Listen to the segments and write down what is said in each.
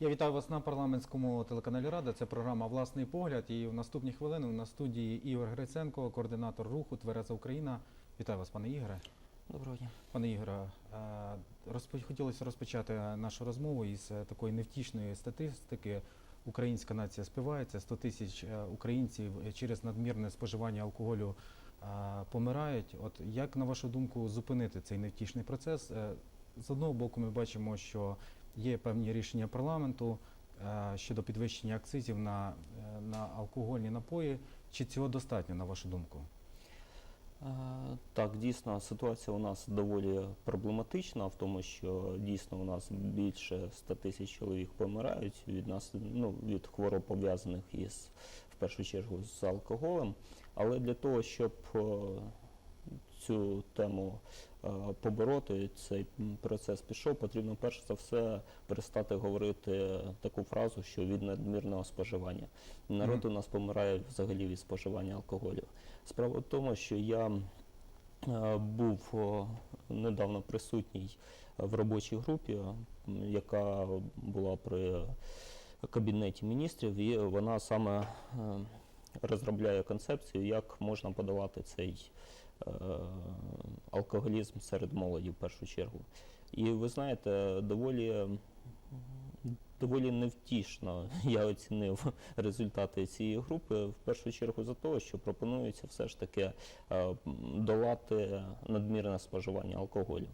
Я вітаю вас на парламентському телеканалі Рада. Це програма Власний погляд. І в наступні хвилини на студії Ігор Гриценко, координатор руху Твереза Україна. Вітаю вас, пане Ігоре. Доброго дня. Пане Ігоре, е, розпо- хотілося розпочати нашу розмову із е, такої невтішної статистики. Українська нація спивається, 100 тисяч е, українців через надмірне споживання алкоголю помирають. От як на вашу думку зупинити цей невтішний процес? З одного боку, ми бачимо, що є певні рішення парламенту е, щодо підвищення акцизів на, е, на алкогольні напої. Чи цього достатньо, на вашу думку? Е, Так, дійсно, ситуація у нас доволі проблематична, в тому, що дійсно у нас більше 100 тисяч чоловік помирають від нас, ну, від хвороб пов'язаних із в першу чергу з алкоголем. Але для того, щоб цю тему е, побороти, цей процес пішов, потрібно перш за все перестати говорити таку фразу, що від надмірного споживання. Народ у нас помирає взагалі від споживання алкоголю. Справа в тому, що я е, був недавно присутній в робочій групі, яка була при кабінеті міністрів, і вона саме е, розробляє концепцію, як можна подолати цей алкоголізм серед молоді в першу чергу. І ви знаєте, доволі, доволі невтішно я оцінив результати цієї групи в першу чергу за того, що пропонується все ж таки е, долати надмірне споживання алкоголю.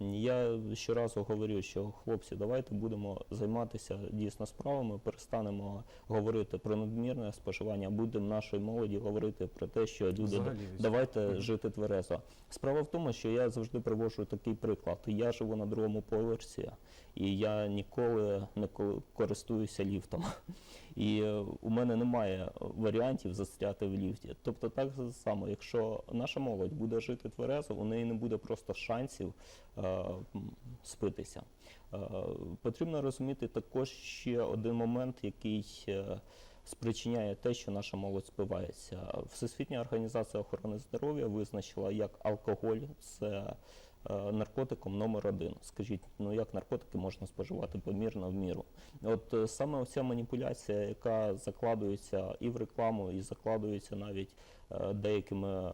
Я щоразу говорю, що хлопці, давайте будемо займатися дійсно справами, перестанемо говорити про надмірне споживання, будемо нашої молоді говорити про те, що люди Взагалі, давайте жити тверезо. Справа в тому, що я завжди привожу такий приклад. Я живу на другому поверсі, і я ніколи не користуюся ліфтом. І е, у мене немає варіантів застряти в ліфті. Тобто, так само, якщо наша молодь буде жити тверезо, у неї не буде просто шансів е, спитися. Е, потрібно розуміти також ще один момент, який е, спричиняє те, що наша молодь спивається. Всесвітня організація охорони здоров'я визначила, як алкоголь це е, наркотиком номер один. Скажіть, ну як наркотики можна споживати помірно в міру? От е, саме оця маніпуляція, яка закладується і в рекламу, і закладується навіть е, деякими е,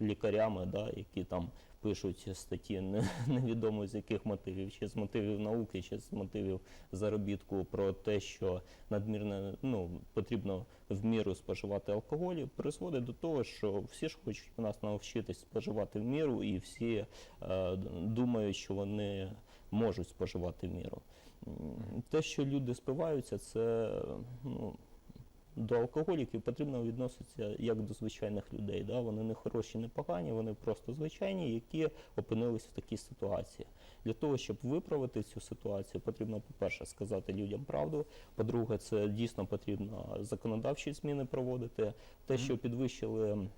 лікарями, да, які там пишуть статті не- невідомо з яких мотивів, чи з мотивів науки, чи з мотивів заробітку про те, що надмірне ну потрібно в міру споживати алкоголь, призводить до того, що всі ж хочуть у нас навчитись споживати в міру, і всі е, думають, що вони можуть споживати в міру. Те, що люди спиваються, це ну. До алкоголіків потрібно відноситися як до звичайних людей. Да? Вони не хороші, не погані, вони просто звичайні, які опинились в такій ситуації. Для того, щоб виправити цю ситуацію, потрібно, по-перше, сказати людям правду. По-друге, це дійсно потрібно законодавчі зміни проводити. Те, що підвищили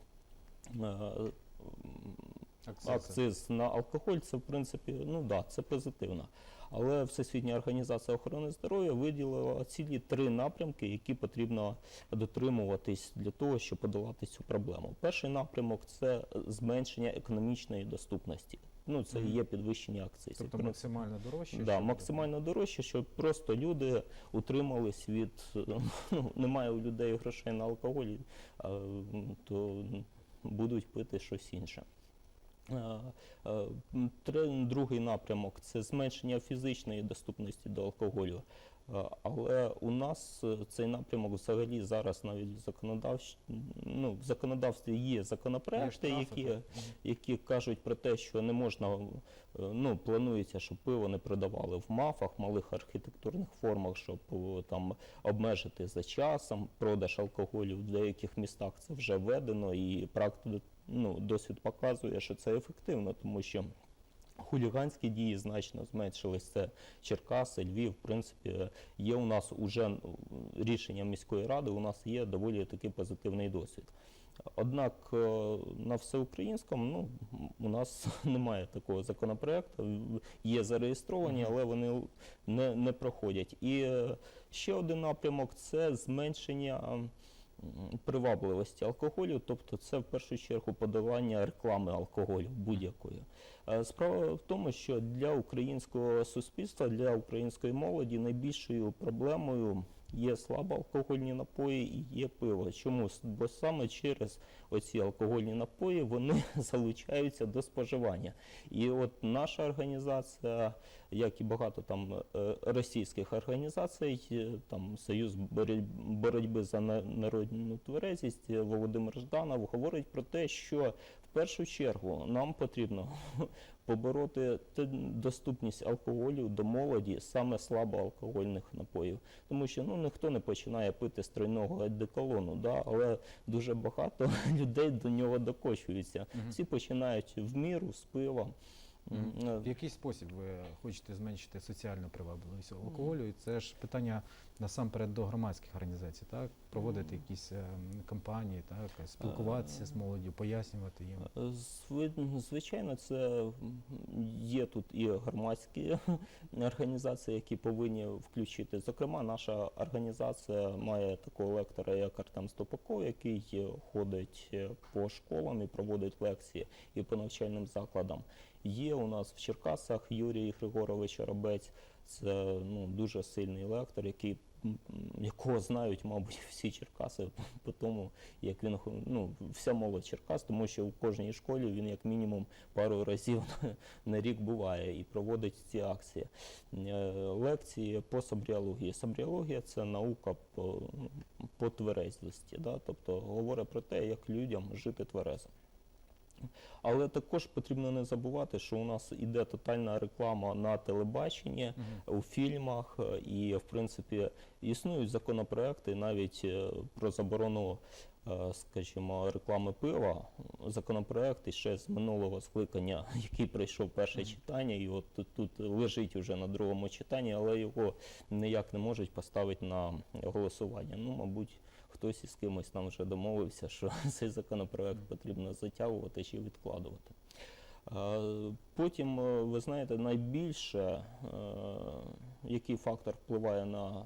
Акцизи. акциз на алкоголь, це в принципі, ну да, це позитивно. Але Всесвітня організація охорони здоров'я виділила цілі три напрямки, які потрібно дотримуватись для того, щоб подолати цю проблему. Перший напрямок це зменшення економічної доступності. Ну це і є підвищення акцизів. Тобто максимально дорожче? Да, щоб- максимально дорожче, щоб просто люди утримались від ну, немає у людей грошей на алкоголь, то будуть пити щось інше. Е, е, Другий напрямок це зменшення фізичної доступності до алкоголю. Е, Але у нас цей напрямок взагалі зараз навіть в законодавч... ну, в законодавстві є законопроекти, які які кажуть про те, що не можна, ну планується, щоб пиво не продавали в мафах, малих архітектурних формах, щоб там обмежити за часом продаж алкоголю. В деяких містах це вже введено, і практика ну, досвід показує, що це ефективно, тому що. Хуліганські дії значно зменшились. Це Черкаси, Львів. В принципі, є у нас уже рішення міської ради. У нас є доволі такий позитивний досвід. Однак е, на всеукраїнському ну, у нас немає такого законопроекту. Є зареєстровані, але вони не, не проходять. І е, ще один напрямок це зменшення привабливості алкоголю, тобто це в першу чергу подавання реклами алкоголю будь-якої. Справа в тому, що для українського суспільства, для української молоді найбільшою проблемою є слабоалкогольні напої і є пиво. Чому? Бо саме через оці алкогольні напої вони залучаються до споживання. І от наша організація, як і багато там е, російських організацій, е, там Союз боротьби за на- народну тверезість е, Володимир Жданов говорить про те, що в першу чергу нам потрібно побороти доступність алкоголю до молоді, саме слабоалкогольних напоїв. Тому що ну ніхто не починає пити стройного одеколону, да, але дуже багато людей до нього докочуються. Всі починають в міру з пива. Е, В який спосіб ви хочете зменшити соціальну привабливість алкоголю? І це ж питання насамперед до громадських організацій, так? Проводити якісь е, кампанії, так, спілкуватися з молоддю, пояснювати їм. Е, Звичайно, це є тут і громадські організації, які повинні включити. Зокрема, наша організація має такого лектора, як Артем Стопаков, який е, ходить е, по школам і проводить лекції і по навчальним закладам. Є у нас в Черкасах Юрій Григорович Робець. Це ну, дуже сильний лектор, який, якого знають, мабуть, всі Черкаси по тому, як він ну, вся молодь Черкас, тому що в кожній школі він як мінімум пару разів на, рік буває і проводить ці акції. Е, Лекції по сабріології. Сабріологія це наука по, по тверезості, да? тобто говорить про те, як людям жити тверезо. Але також потрібно не забувати, що у нас іде тотальна реклама на телебаченні, Мгм. у фільмах, е, і в принципі існують законопроекти навіть е, про заборону, е, скажімо, реклами пива. Законопроект ще з минулого скликання, який пройшов перше Мгм. читання, і от тут, тут лежить уже на другому читанні, але його ніяк не можуть поставити на голосування. Ну, мабуть. Хтось із кимось там вже домовився, що цей законопроект потрібно затягувати чи відкладувати. Потім, е, ви знаєте, найбільше, е, який фактор впливає на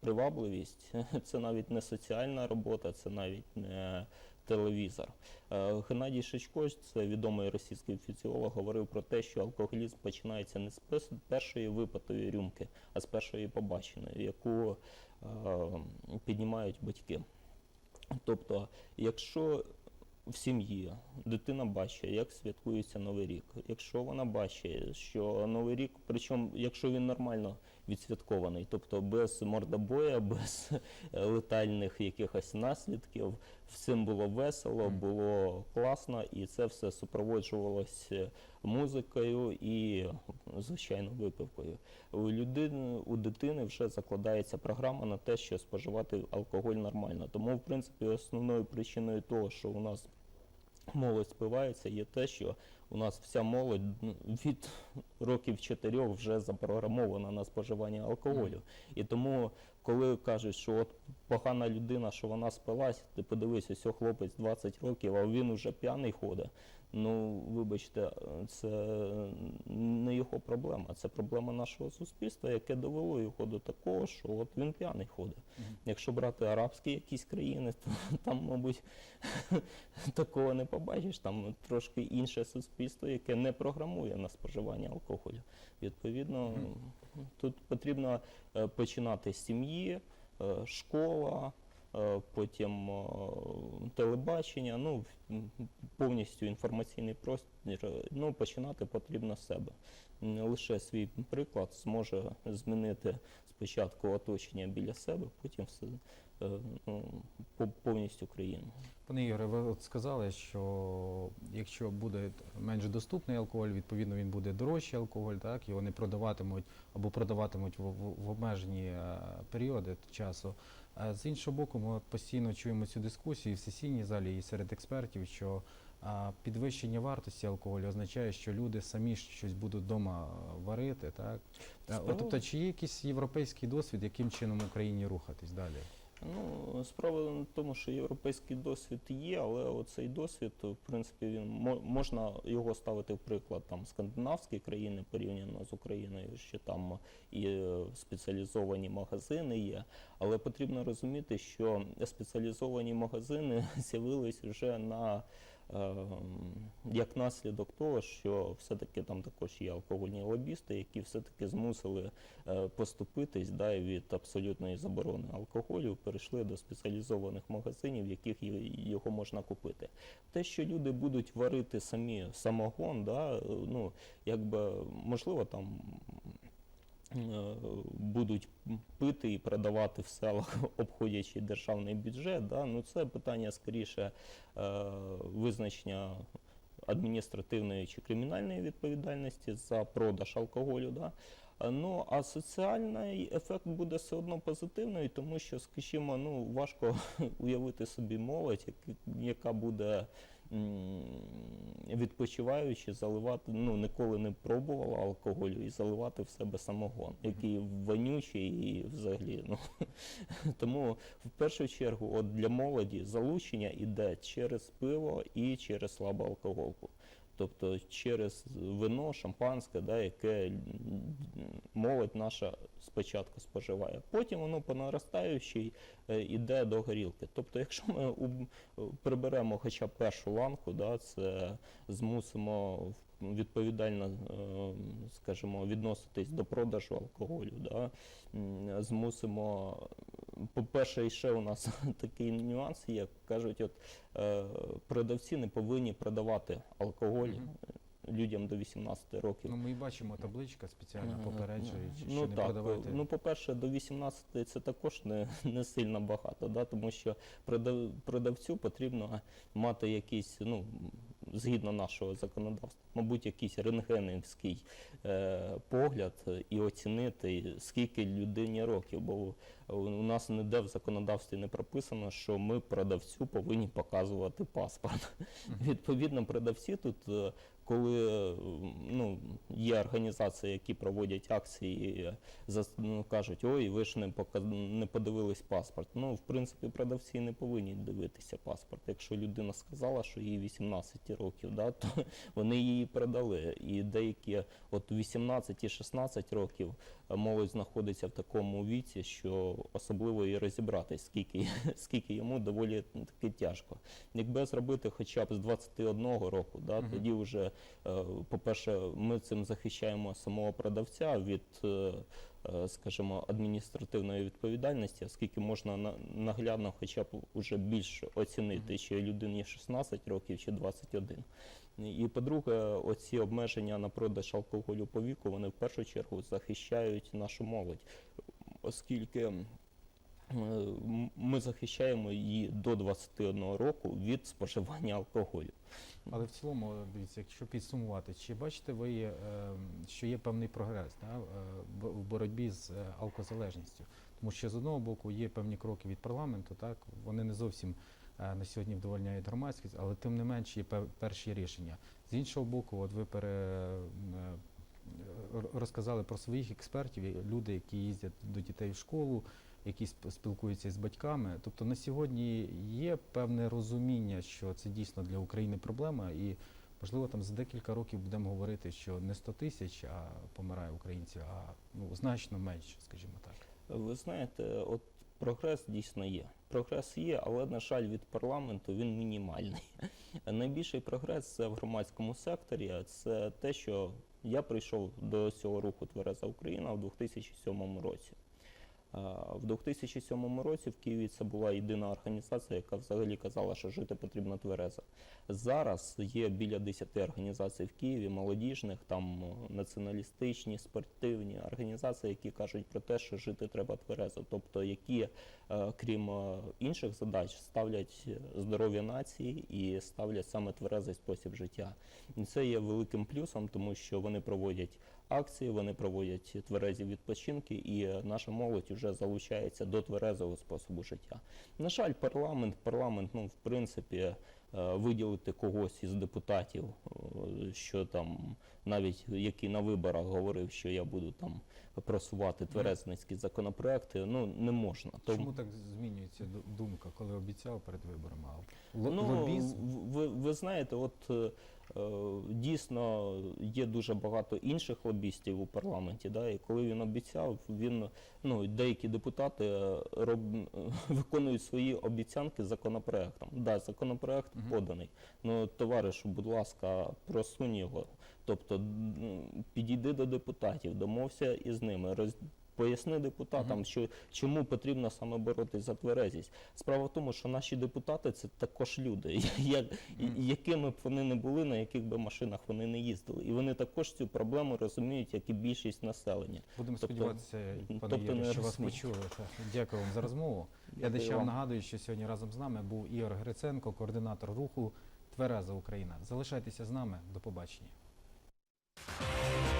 привабливість, це навіть не соціальна робота, це навіть не телевізор. Е, Геннадій Шичко, це відомий російський фізіолог, говорив про те, що алкоголізм починається не з першої випитої рюмки, а з першої побаченої, яку е, піднімають батьки. Тобто, якщо в сім'ї дитина бачить, як святкується Новий рік, якщо вона бачить, що Новий рік, причому якщо він нормально відсвяткований, тобто без мордобоя, без е, летальних якихось наслідків, всім було весело, було класно, і це все супроводжувалося музикою і, звичайно, випивкою. У людини, у дитини вже закладається програма на те, що споживати алкоголь нормально. Тому, в принципі, основною причиною того, що у нас молодь спивається, є те, що у нас вся молодь ну, від років чотирьох вже запрограмована на споживання алкоголю. І тому, коли кажуть, що от погана людина, що вона спилась, ти подивись, ось хлопець 20 років, а він уже п'яний ходить. Ну, вибачте, це не його проблема, це проблема нашого суспільства, яке довело його до такого, що от він п'яний ходить. Якщо брати арабські якісь країни, то там, мабуть, такого не побачиш. Там трошки інше суспільство, яке не програмує на споживання алкоголю. Відповідно, тут потрібно е, починати з сім'ї, е, школа. е, Потім телебачення, ну повністю інформаційний простір. Ну починати потрібно з себе. Не лише свій приклад зможе змінити спочатку оточення біля себе, потім все повністю країну. Пане Ігоре, ви от сказали, що якщо буде менш доступний алкоголь, відповідно він буде дорожчий алкоголь, так його не продаватимуть або продаватимуть в, в, в обмежені е, періоди часу. А з іншого боку, ми постійно чуємо цю дискусію і в сесійній залі, і серед експертів, що а, підвищення вартості алкоголю означає, що люди самі щось будуть вдома варити. Так? Е, Справа- тобто, чи є якийсь європейський досвід, яким чином Україні рухатись далі? Ну, справа в тому, що європейський досвід є, але оцей досвід, в принципі, він мо- можна його ставити в приклад там скандинавські країни порівняно з Україною, що там і е, спеціалізовані магазини є. Але потрібно розуміти, що спеціалізовані магазини з'явились вже на як наслідок того, що все-таки там також є алкогольні лобісти, які все-таки змусили е, поступитись да, від абсолютної заборони алкоголю, перейшли до спеціалізованих магазинів, в яких його можна купити. Те, що люди будуть варити самі самогон, да, е, ну, якби можливо там. Е, Будуть пити і продавати в селах, обходячи державний бюджет. Да? Ну, це питання скоріше е, визначення адміністративної чи кримінальної відповідальності за продаж алкоголю. Да? Ну а соціальний ефект буде все одно позитивний, тому що, скажімо, ну важко уявити собі молодь, яка буде відпочиваючи, заливати, ну ніколи не пробувала алкоголю і заливати в себе самогон, який вонючий і взагалі. Ну тому в першу чергу, от для молоді залучення іде через пиво і через слабу алкоголку. Тобто через вино, шампанське, да, яке молодь наша спочатку споживає. Потім воно по наростаючій е, іде до горілки. Тобто, якщо ми приберемо хоча б першу ланку, да, це змусимо в- відповідально, е, скажімо, відноситись до продажу алкоголю, да, змусимо. По-перше, ще у нас такий нюанс є. Кажуть, от е, продавці не повинні продавати алкоголь. Людям до 18 років. Ну, ми і бачимо табличка спеціально Е, попереджує, що ну, не так, продавати. Ну, по-перше, до 18 це також не, не сильно багато, да, тому що продав, продавцю потрібно мати якийсь, ну, згідно нашого законодавства, мабуть, якийсь рентгенівський е, погляд і оцінити, скільки людині років. Бо у нас ніде в законодавстві не прописано, що ми продавцю повинні показувати паспорт. Відповідно, продавці тут, е, коли е, ну, є організації, які проводять акції, е, зас- ну, кажуть, ой, ви ж не, пока- не подивились паспорт. Ну, в принципі, продавці не повинні дивитися паспорт. Якщо людина сказала, що їй 18 років, да, то вони її продали. І деякі от 18 і 16 років е, молодь знаходиться в такому віці, що особливо і розібратись, скільки, скільки йому доволі таки тяжко. Якби зробити хоча б з 21 року, да, Мгм. тоді вже, по-перше, ми цим захищаємо самого продавця від, е, е, скажімо, адміністративної відповідальності, оскільки можна наглядно хоча б уже більше оцінити, чи людині 16 років, чи 21. І по-друге, оці обмеження на продаж алкоголю по віку, вони в першу чергу захищають нашу молодь, оскільки е, ми захищаємо її до 21 року від споживання алкоголю. Але в цілому, дивіться, якщо підсумувати, чи бачите ви, е, що є певний прогрес да, е, в- боротьбі з е, алкозалежністю? Тому що з одного боку є певні кроки від парламенту, так вони не зовсім е, на сьогодні вдовольняють громадськість, але тим не менш є перші рішення. З іншого боку, от ви пере, е, розказали про своїх експертів, люди, які їздять до дітей в школу, які сп- спілкуються з батьками. Тобто на сьогодні є певне розуміння, що це дійсно для України проблема, і можливо там за декілька років будемо говорити, що не 100 тисяч а помирає українців, а ну значно менше, скажімо так. Ви знаєте, от прогрес дійсно є. Прогрес є, але, на жаль, від парламенту він мінімальний. Найбільший прогрес це в громадському секторі. Це те, що я прийшов до цього руху Твереза Україна в 2007 році. В 2007 році в Києві це була єдина організація, яка взагалі казала, що жити потрібно тверезо. Зараз є біля 10 організацій в Києві, молодіжних, там націоналістичні, спортивні організації, які кажуть про те, що жити треба тверезо, тобто які, е, крім е, інших задач, ставлять е, здоров'я нації і ставлять саме тверезий спосіб життя. І це є великим плюсом, тому що вони проводять акції, вони проводять тверезі відпочинки, і наша молодь вже залучається до тверезого способу життя. На жаль, парламент, парламент, ну в принципі, е, виділити когось із депутатів, е, що там навіть який на виборах говорив, що я буду там просувати тверезницькі законопроекти, ну не можна. Тому- Чому так змінюється ду- думка, коли обіцяв перед виборами? Ну, лобізм? ви, ви знаєте, от е, е, дійсно є дуже багато інших лобістів у парламенті, да, і коли він обіцяв, він ну деякі депутати е, роб, виконують свої обіцянки законопроектом. Да, законопроект Мгм. поданий. Ну, товаришу, будь ласка, просунь його. Тобто підійди до депутатів, домовся із ними. Роз... Поясни депутатам, Мгм. що чому потрібно саме боротись за тверезість. Справа в тому, що наші депутати це також люди, Мгм. і- якими б вони не були, на яких би машинах вони не їздили. І вони також цю проблему розуміють, як і більшість населення. Будемо тобто- сподіватися, пане тобто не що вас почули. Дякую вам за розмову. Глядачам вам. нагадую, що сьогодні разом з нами був Ігор Гриценко, координатор руху Твереза Україна. Залишайтеся з нами. До побачення. あ!